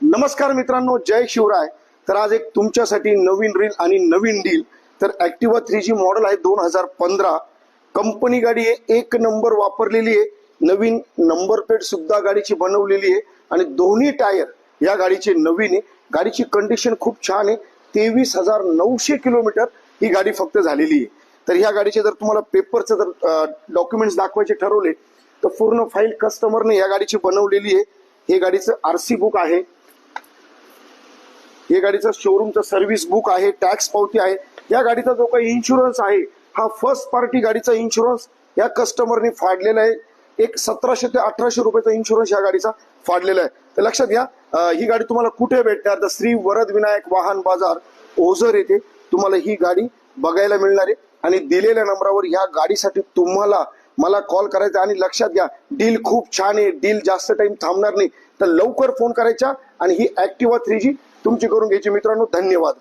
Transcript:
नमस्कार मित्रांनो जय शिवराय. तर आज एक तुमच्यासाठी नवीन रील आणि नवीन डील तर ऍक्टिवा थ्री जी मॉडेल आहे दोन हजार पंधरा. कंपनी गाडी आहे एक नंबर वापरलेली आहे. नवीन नंबर प्लेट सुद्धा गाडीची बनवलेली आहे. आणि दोन्ही टायर या गाडीचे नवीन आहे. गाडीची कंडिशन खूप छान आहे. तेवीस हजार नऊशे किलोमीटर ही गाडी फक्त झालेली आहे. तर ह्या गाडीचे जर तुम्हाला पेपरचं जर डॉक्युमेंट्स दाखवायचे ठरवले तर पूर्ण फाईल कस्टमरने या गाडीची बनवलेली आहे. हे गाडीचं आरसी बुक आहे. हे गाडीचं शोरूमचं सर्व्हिस बुक आहे टॅक्स पावती आहे. या गाडीचा जो काही इन्शुरन्स आहे हा फर्स्ट पार्टी गाडीचा इन्शुरन्स या कस्टमरने फाडलेला आहे. एक सतराशे ते अठराशे रुपयाचा इन्शुरन्स या गाडीचा फाडलेला आहे. तर लक्षात घ्या ही गाडी तुम्हाला कुठे भेटणार? तर श्री वरद विनायक वाहन बाजार ओझर येथे तुम्हाला ही गाडी बघायला मिळणार आहे. आणि दिलेल्या नंबरावर ह्या गाडीसाठी तुम्हाला मला कॉल करायचा आणि लक्षात घ्या डील खूप छान आहे. डील जास्त टाइम थांबणार नाही. तर लवकर फोन करायचा आणि ही ऍक्टिवा थ्री जी तुमची करून घ्यायची मित्रांनो धन्यवाद.